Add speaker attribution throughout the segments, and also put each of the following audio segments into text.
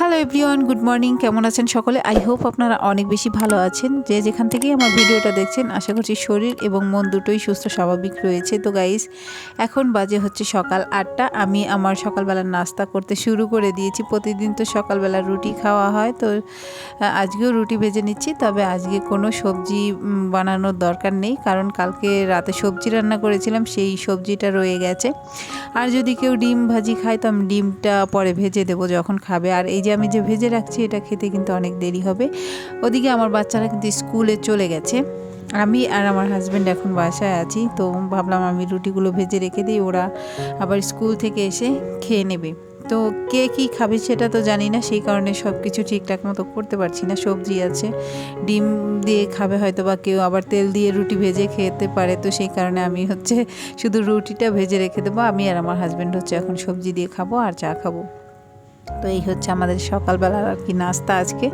Speaker 1: Hello everyone good morning কেমন আছেন সকলে? আই হোপ আপনারা অনেক বেশি ভালো আছেন। যে যেখান থেকেই আমার ভিডিওটা দেখছেন, আশা করছি শরীর এবং মন দুটোই সুস্থ, স্বাভাবিক রয়েছে। তো গাইস এখন বাজে হচ্ছে সকাল আটটা। আমি আমার সকালবেলার নাস্তা করতে শুরু করে দিয়েছি। প্রতিদিন তো সকালবেলা রুটি খাওয়া হয়। তো আজকেও রুটি ভেজে নিচ্ছি। তবে আজকে কোনো সবজি বানানোর দরকার নেই। কারণ কালকে রাতে সবজি রান্না করেছিলাম। সেই সবজিটা রয়ে গেছে। আর যদি কেউ ডিম ভাজি খায়, তো আমি ডিমটা পরে ভেজে দেবো যখন খাবে। আর এই যে আমি যে ভেজে রাখছি, এটা খেতে কিন্তু অনেক দেরি হবে। ওদিকে আমার বাচ্চারা কিন্তু স্কুলে চলে গেছে। আমি আর আমার হাজব্যান্ড এখন বাসায় আছি, তো ভাবলাম আমি রুটিগুলো ভেজে রেখে দিই, ওরা আবার স্কুল থেকে এসে খেয়ে নেবে। তো কে কী খাবে সেটা তো জানি না, সেই কারণে সব কিছু ঠিকঠাক মতো করতে পারছি না। সবজি আছে, ডিম দিয়ে খাবে হয়তো বা কেউ, আবার তেল দিয়ে রুটি ভেজে খেতে পারে, তো সেই কারণে আমি হচ্ছে শুধু রুটিটা ভেজে রেখে দেবো। আমি আর আমার হাজব্যান্ড হচ্ছে এখন সবজি দিয়ে খাব আর চা খাব। তো এই হচ্ছে আমাদের সকালবেলার আর কি নাস্তা আজকে।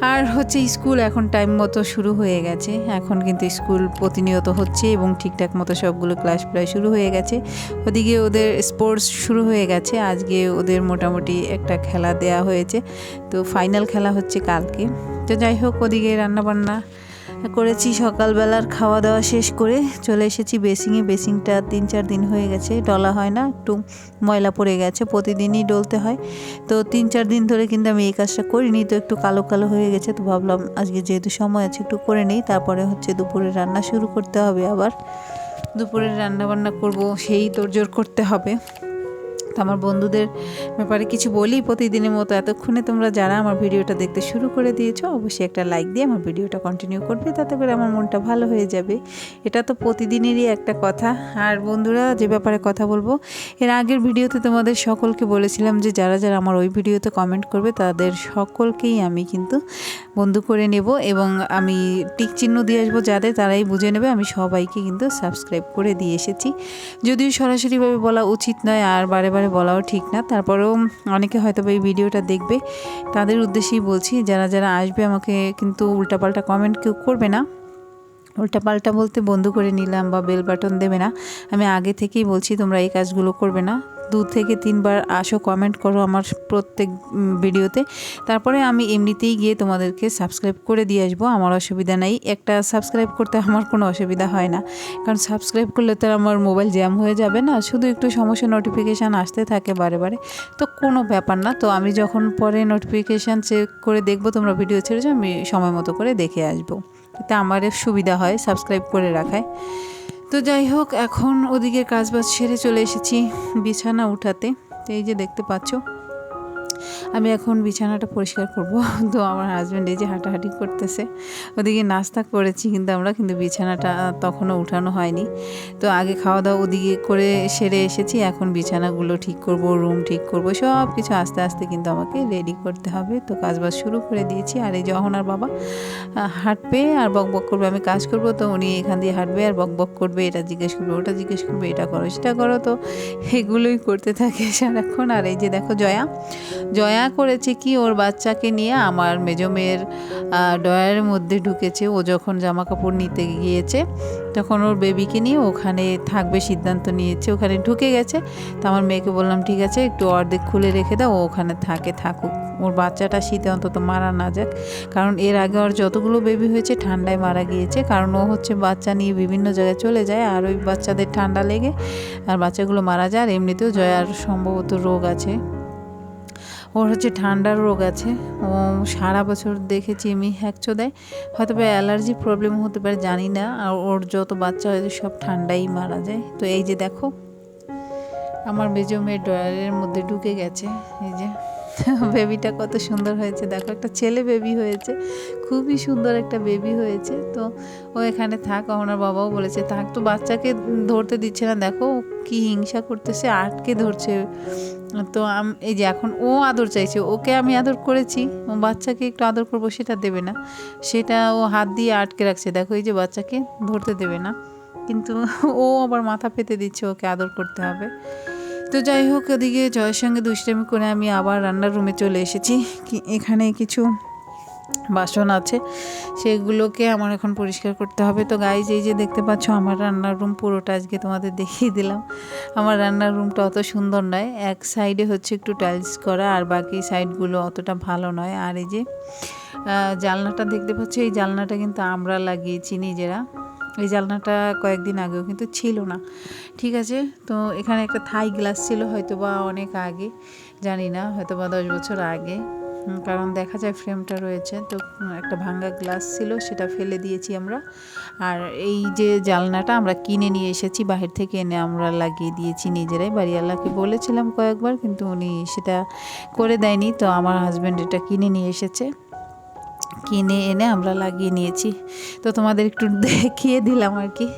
Speaker 1: আর হচ্ছে স্কুল এখন টাইম মতো শুরু হয়ে গেছে। এখন কিন্তু স্কুল প্রতিনিয়ত হচ্ছে এবং ঠিকঠাক মতো সবগুলো ক্লাস প্রায় শুরু হয়ে গেছে। ওদিকে ওদের স্পোর্টস শুরু হয়ে গেছে। আজকে ওদের মোটামুটি একটা খেলা দেয়া হয়েছে। তো ফাইনাল খেলা হচ্ছে কালকে। তো যাই হোক, ওদিকে রান্নাবান্না করেছি, সকালবেলার খাওয়া দাওয়া শেষ করে চলে এসেছি বেসিংয়ে। বেসিংটা তিন চার দিন হয়ে গেছে, ডলা হয় না, একটু ময়লা পড়ে গেছে, প্রতিদিনই ডলতে হয়। তো তিন চার দিন ধরে কিন্তু আমি এই কাজটা করিনি, তো একটু কালো কালো হয়ে গেছে, তো ভাবলাম আজকে যেহেতু সময় আছে একটু করে নেই, তারপরে হচ্ছে দুপুরে রান্না শুরু করতে হবে আবার। দুপুরে রান্না বান্না করব, সেই তোড়জোড় করতে হবে। তো আমার বন্ধুদের ব্যাপারে কিছু বলি। প্রতিদিনের মতো এতক্ষণে তোমরা যারা আমার ভিডিওটা দেখতে শুরু করে দিয়েছ, অবশ্যই একটা লাইক দিয়ে আমার ভিডিওটা কন্টিনিউ করবে, তাতে করে আমার মনটা ভালো হয়ে যাবে। এটা তো প্রতিদিনেরই একটা কথা। আর বন্ধুরা, যে ব্যাপারে কথা বলব, এর আগের ভিডিওতে তোমাদের সকলকে বলেছিলাম যে যারা যারা আমার ওই ভিডিওতে কমেন্ট করবে, তাদের সকলকেই আমি কিন্তু বন্ধু করে নেব এবং আমি টিক চিহ্ন দিয়ে আসব যাদের, তারাই বুঝে নেবে আমি সবাইকে কিন্তু সাবস্ক্রাইব করে দিয়ে এসেছি। যদিও সরাসরিভাবে বলা উচিত নয়, আর বারে বারে বলাও ঠিক না। তারপরেও অনেকে হয়তো এই ভিডিওটা দেখবে। তাদের উদ্দেশ্যেই বলছি, যারা যারা আসবে আমাকে কিন্তু উল্টাপাল্টা কমেন্ট কেউ করবে না। উল্টাপাল্টা বলতে বন্ধ করে নিলাম বা বেল বাটন দেবে না। আমি আগে থেকেই বলছি, তোমরা এই কাজগুলো করবে না। দু থেকে তিনবার আসো কমেন্ট করো আমার প্রত্যেক ভিডিওতে। তারপরে আমি এমনিতেই গিয়ে তোমাদেরকে সাবস্ক্রাইব করে দিয়ে আসব। আমার অসুবিধা নেই। একটা সাবস্ক্রাইব করতে আমার কোনো অসুবিধা হয় না। কারণ সাবস্ক্রাইব করলে তো আমার মোবাইল জ্যাম হয়ে যাবে না। শুধু একটু সমস্যা নোটিফিকেশান আসতে থাকে বারে বারে। তো কোনো ব্যাপার না। তো আমি যখন পরে নোটিফিকেশান চেক করে দেখব, তোমরা ভিডিও ছেড়েছো আমি সময় মতো করে দেখে আসব। এতে আমার সুবিধা হয় সাবস্ক্রাইব করে রাখায়। তো যাই হোক, এখন ওদিকে কাজবাজ সেরে চলে এসেছি বিছানা উঠাতে। এই যে দেখতে পাচ্ছ। আমি এখন বিছানাটা পরিষ্কার করব। তো আমার হাজব্যান্ড এই যে হাঁটাহাঁটি করতেছে। ওদিকে নাস্তা করেছি কিন্তু আমরা, কিন্তু বিছানাটা তখনও উঠানো হয়নি। তো আগে খাওয়া দাওয়া ওদিকে করে সেরে এসেছি, এখন বিছানাগুলো ঠিক করব রুম ঠিক করব সব কিছু আস্তে আস্তে কিন্তু আমাকে রেডি করতে হবে। তো কাজবাজ শুরু করে দিয়েছি। আর এই যখন আর বাবা হাঁটবে আর বক বক করবে, আমি কাজ করব, তো উনি এখান দিয়ে হাঁটবে আর বক বক করবে, এটা জিজ্ঞেস করবে, ওটা জিজ্ঞেস করবে, এটা করো, সেটা করো। তো এগুলোই করতে থাকে সারাক্ষণ। আর এই যে দেখো জয়া জয়া করেছে কি, ওর বাচ্চাকে নিয়ে আমার মেজো মেয়ের ডয়ারের মধ্যে ঢুকেছে। ও যখন জামা কাপড় নিতে গিয়েছে, তখন ওর বেবিকে নিয়ে ওখানে থাকবে, সিদ্ধান্ত নিয়েছে, ওখানে ঢুকে গেছে। তো আমার মেয়েকে বললাম, ঠিক আছে, একটু অর্ধেক খুলে রেখে দাও, ও ওখানে থাকে, থাকুক। ওর বাচ্চাটা শীতে অন্তত মারা না যাক। কারণ এর আগে ওর যতগুলো বেবি হয়েছে, ঠান্ডায় মারা গিয়েছে। কারণ ও হচ্ছে বাচ্চা নিয়ে বিভিন্ন জায়গায় চলে যায়, আর ওই বাচ্চাদের ঠান্ডা লেগে, আর বাচ্চাগুলো মারা যায়। আর এমনিতেও জয়ার সম্ভবত রোগ আছে। ওর হচ্ছে ঠান্ডার রোগ আছে। ও সারা বছর দেখেছি আমি হ্যাকচো দেয়। হয়তো বা অ্যালার্জি প্রবলেম হতে পারে, জানি না। আর ওর যত বাচ্চা হয়েছে সব ঠান্ডাই মারা যায়। তো এই যে দেখো, আমার মেজো মেয়ে ড্রয়ারের মধ্যে ঢুকে গেছে। এই যে বেবিটা কত সুন্দর হয়েছে। দেখো, একটা ছেলে বেবি হয়েছে। খুবই সুন্দর একটা বেবি হয়েছে। তো ও এখানে থাক, আমার বাবাও বলেছে, থাক, তো বাচ্চাকে ধরতে দিচ্ছে না। দেখো, কি হিংসা করতেছে, আটকে ধরছে। তো এই যে এখন ও আদর চাইছে, ওকে আমি আদর করেছি, ও বাচ্চাকে একটু আদর করব, সেটা দেবে না। সেটা ও হাত দিয়ে আটকে রাখছে। দেখো, এই যে বাচ্চাকে ধরতে দেবে না। কিন্তু ও আবার মাথা পেতে দিচ্ছে, ওকে আদর করতে হবে। তো যাই হোক, ওদিকে জয়ের সঙ্গে দুষ্টামি করে আমি আবার রান্নার রুমে চলে এসেছি। কি, এখানে কিছু বাসন আছে, সেগুলোকে আমার এখন পরিষ্কার করতে হবে। তো গাইজ এই যে দেখতে পাচ্ছ, আমার রান্নার রুম পুরোটা আজকে তোমাদের দেখিয়ে দিলাম। আমার রান্নার রুমটা অত সুন্দর নয়, এক সাইডে হচ্ছে একটু টাইলস করা আর বাকি সাইডগুলো অতটা ভালো নয়। আর এই যে জানলাটা দেখতে পাচ্ছ, এই জানলাটা কিন্তু আমরা লাগিয়েছি নিজেরা। এই জানলাটা কয়েকদিন আগেও কিন্তু ছিল না। ঠিক আছে? তো এখানে একটা থাই গ্লাস ছিল হয়তো বা অনেক আগে, জানি না হয়তো বা দশ বছর আগে। কারণ দেখা যায় ফ্রেমটা রয়েছে, তো একটা ভাঙ্গা গ্লাস ছিল, সেটা ফেলে দিয়েছি আমরা। আর এই যে জালনাটা আমরা কিনে নিয়ে এসেছি, বাহির থেকে এনে আমরা লাগিয়ে দিয়েছি নিজেরাই। বাড়িওয়ালাকে বলেছিলাম কয়েকবার, কিন্তু উনি সেটা করে দেয়নি। তো আমার হাজব্যান্ড এটা কিনে নিয়ে এসেছে। কিনে এনে আমরা লাগিয়ে নিয়েছি। তো তোমাদের একটু দেখিয়ে দিলাম আর কি।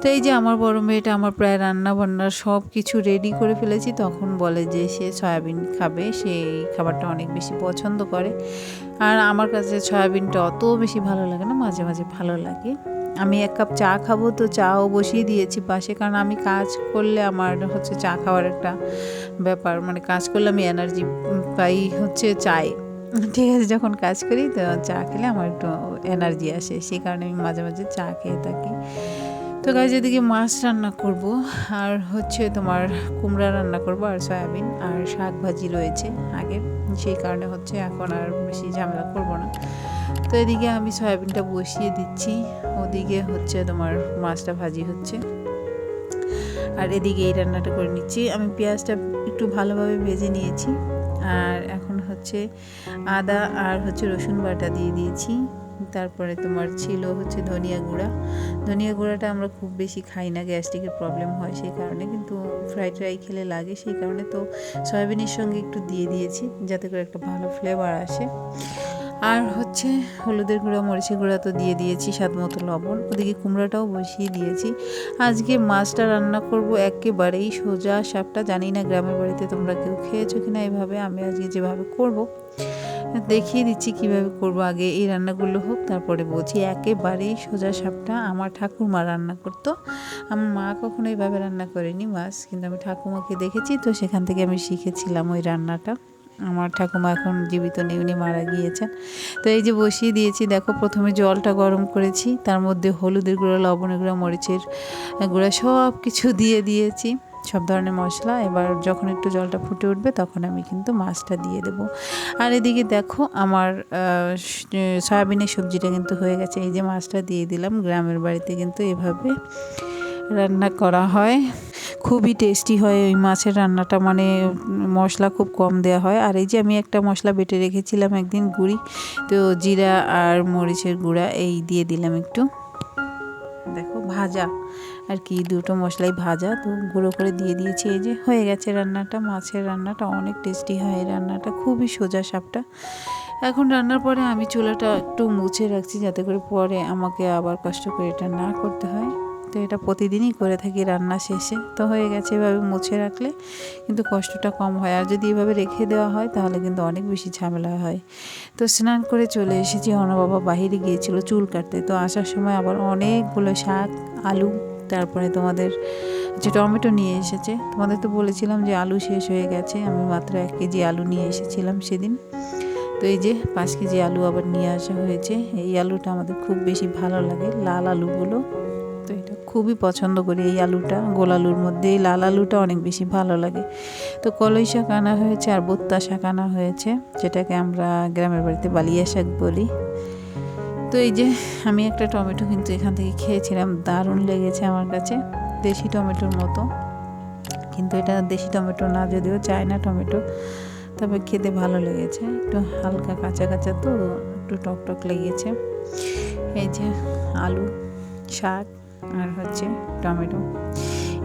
Speaker 1: তো এই যে আমার বড় মেয়েটা আমার প্রায় রান্না বান্নার সব কিছু রেডি করে ফেলেছি, তখন বলে যে সে সয়াবিন খাবে, সেই খাবারটা অনেক বেশি পছন্দ করে। আর আমার কাছে সয়াবিনটা অত বেশি ভালো লাগে না, মাঝে মাঝে ভালো লাগে। আমি এক কাপ চা খাব, তো চাও বসিয়ে দিয়েছি পাশে, কারণ আমি কাজ করলে আমার হচ্ছে চা খাওয়ার একটা ব্যাপার মানে কাজ করলে আমি এনার্জি পাই হচ্ছে চাই ঠিক আছে, যখন কাজ করি তো চা খেলে আমার একটু এনার্জি আসে, সেই কারণে আমি মাঝে মাঝে চা খেয়ে থাকি। তো গাছ এদিকে মাছ রান্না করব, আর হচ্ছে তোমার কুমড়া রান্না করব আর সয়াবিন আর শাক ভাজি রয়েছে আগে, সেই কারণে হচ্ছে এখন আর বেশি ঝামেলা করব না। তো এদিকে আমি সয়াবিনটা বসিয়ে দিচ্ছি, ওদিকে হচ্ছে তোমার মাছটা ভাজি হচ্ছে। আর এদিকে এই রান্নাটা করে নিচ্ছি, আমি পেঁয়াজটা একটু ভালোভাবে ভেজে নিয়েছি, আর হচ্ছে আদা আর হচ্ছে রসুন বাটা দিয়ে দিয়েছি। তারপরে তোমার ছিল হচ্ছে ধনিয়া গুঁড়া। ধনিয়া গুঁড়াটা আমরা খুব বেশি খাই না গ্যাস্ট্রিকের প্রবলেম হয় সেই কারণে, কিন্তু ফ্রাইড রাই খেলে লাগে সেই কারণে তো সয়াবিনের সঙ্গে একটু দিয়ে দিয়েছি, যাতে করে একটা ভালো ফ্লেভার আসে। আর হচ্ছে হলুদের গুঁড়া, মরিচের গুঁড়া তো দিয়ে দিয়েছি, স্বাদ মতো লবণ। ওদিকে কুমড়াটাও বসিয়ে দিয়েছি। আজকে মাছটা রান্না করব একেবারেই সোজা সাপটা। জানি না গ্রামের বাড়িতে তোমরা কেউ খেয়েছো কিনা, এভাবে আমি আজকে যেভাবে করব, দেখিয়ে দিচ্ছি কীভাবে করব। আগে এই রান্নাগুলো হোক, তারপরে বলছি একেবারেই সোজা সাপটা। আমার ঠাকুরমা রান্না করতো। আমার মা কখনো এইভাবে রান্না করেনি মাছ, কিন্তু আমি ঠাকুমাকে দেখেছি, তো সেখান থেকে আমি শিখেছিলাম ওই রান্নাটা। আমার ঠাকুমা এখন জীবিত নেই উনি মারা গিয়েছেন। তো এই যে বসিয়ে দিয়েছি, দেখো, প্রথমে জলটা গরম করেছি, তার মধ্যে হলুদের গুঁড়া, লবণের গুঁড়া, মরিচের গুঁড়া, সব কিছু দিয়ে দিয়েছি, সব ধরনের মশলা। এবার যখন একটু জলটা ফুটে উঠবে, তখন আমি কিন্তু মাছটা দিয়ে দেবো। আর এদিকে দেখো, আমার সয়াবিনের সবজিটা কিন্তু হয়ে গেছে। এই যে মাছটা দিয়ে দিলাম, গ্রামের বাড়িতে কিন্তু এভাবে রান্না করা হয়। খুবই টেস্টি হয় ওই মাছের রান্নাটা মানে মশলা খুব কম দেওয়া হয়। আর এই যে আমি একটা মশলা বেটে রেখেছিলাম একদিন গুঁড়ি, তো জিরা আর মরিচের গুঁড়া এই দিয়ে দিলাম একটু। দেখো ভাজা, আর কি দুটো মশলাই ভাজা, তো গুঁড়ো করে দিয়ে দিয়েছি এই যে। হয়ে গেছে রান্নাটা, মাছের রান্নাটা অনেক টেস্টি হয় রান্নাটা, খুবই সোজা সাপটা। এখন রান্নার পরে আমি চুলাটা একটু মুছে রাখছি যাতে করে পরে আমাকে আবার কষ্ট করে এটা না করতে হয়। তো এটা প্রতিদিনই করে থাকি রান্না শেষে। তো হয়ে গেছে এভাবে মুছে রাখলে কিন্তু কষ্টটা কম হয়। আর যদি এভাবে রেখে দেওয়া হয় তাহলে কিন্তু অনেক বেশি ঝামেলা হয়। তো স্নান করে চলে এসেছি। অনা বাবা বাহিরে গিয়েছিল চুল কাটতে। তো আসার সময় আবার অনেকগুলো শাক, আলু, তারপরে তোমাদের যে টমেটো নিয়ে এসেছে, তোমাদের তো বলেছিলাম যে আলু শেষ হয়ে গেছে। আমি মাত্র এক কেজি আলু নিয়ে এসেছিলাম সেদিন। তো এই যে পাঁচ কেজি আলু আবার নিয়ে আসা হয়েছে। এই আলুটা আমাদের খুব বেশি ভালো লাগে, লাল আলুগুলো। খুবই পছন্দ করি এই আলুটা, গোল আলুর মধ্যে। এই লাল আলুটা অনেক বেশি ভালো লাগে। তো কলই শাক আনা হয়েছে আর বোত্তা শাক আনা হয়েছে, যেটাকে আমরা গ্রামের বাড়িতে বালিয়া শাক বলি। তো এই যে আমি একটা টমেটো কিন্তু এখান থেকে খেয়েছিলাম, দারুণ লেগেছে আমার কাছে, দেশি টমেটোর মতো। কিন্তু এটা দেশি টমেটো না, যদিও চায়না টমেটো, তবে খেতে ভালো লেগেছে। একটু হালকা কাঁচা কাঁচা তো, একটু টক টক লেগেছে। এই যে আলু, শাক। আর হচ্ছে টমেটো।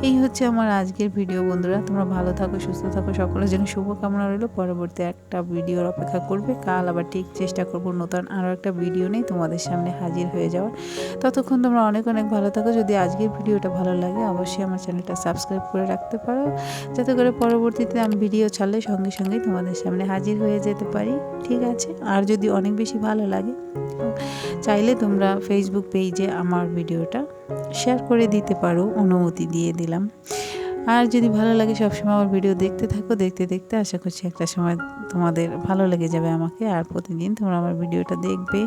Speaker 1: এই হচ্ছে আমার আজকের ভিডিও বন্ধুরা। তোমরা ভালো থাকো, সুস্থ থাকো। সকলের জন্য শুভকামনা রইল। পরবর্তী একটা ভিডিওর অপেক্ষা করবে। কাল আবার ঠিক চেষ্টা করব নতুন আরও একটা ভিডিও নেই তোমাদের সামনে হাজির হয়ে যাওয়ার। ততক্ষণ তোমরা অনেক অনেক ভালো থাকো। যদি আজকের ভিডিওটা ভালো লাগে, অবশ্যই আমার চ্যানেলটা সাবস্ক্রাইব করে রাখতে পারো। যাতে করে পরবর্তীতে আমি ভিডিও ছাড়লে সঙ্গে সঙ্গে তোমাদের সামনে হাজির হয়ে যেতে পারি। ঠিক আছে? আর যদি অনেক বেশি ভালো লাগে, চাইলে তোমরা ফেসবুক পেজে আমার ভিডিওটা শেয়ার করে দিতে পারো, অনুমতি দিয়ে দিলাম। আর যদি ভালো লাগে সবসময় আমার ভিডিও দেখতে থাকো, দেখতে দেখতে আশা করছি একটা সময় তোমাদের ভালো লেগে যাবে আমাকে। আর প্রতিদিন তোমরা আমার ভিডিওটা দেখবে।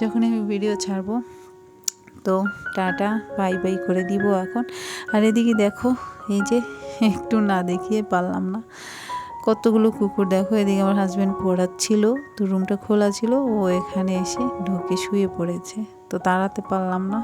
Speaker 1: যখন আমি ভিডিও ছাড়বো, তো টাটা, বাই বাই করে দিব এখন। আর এদিকে দেখো, এই যে একটু না দেখিয়ে পারলাম না। কতগুলো কুকুর দেখো, এদিকে আমার হাজব্যান্ড পড়াচ্ছিল, তো রুমটা খোলা ছিল, ও এখানে এসে ঢুকে শুয়ে পড়েছে, তো তাড়াতে পারলাম না।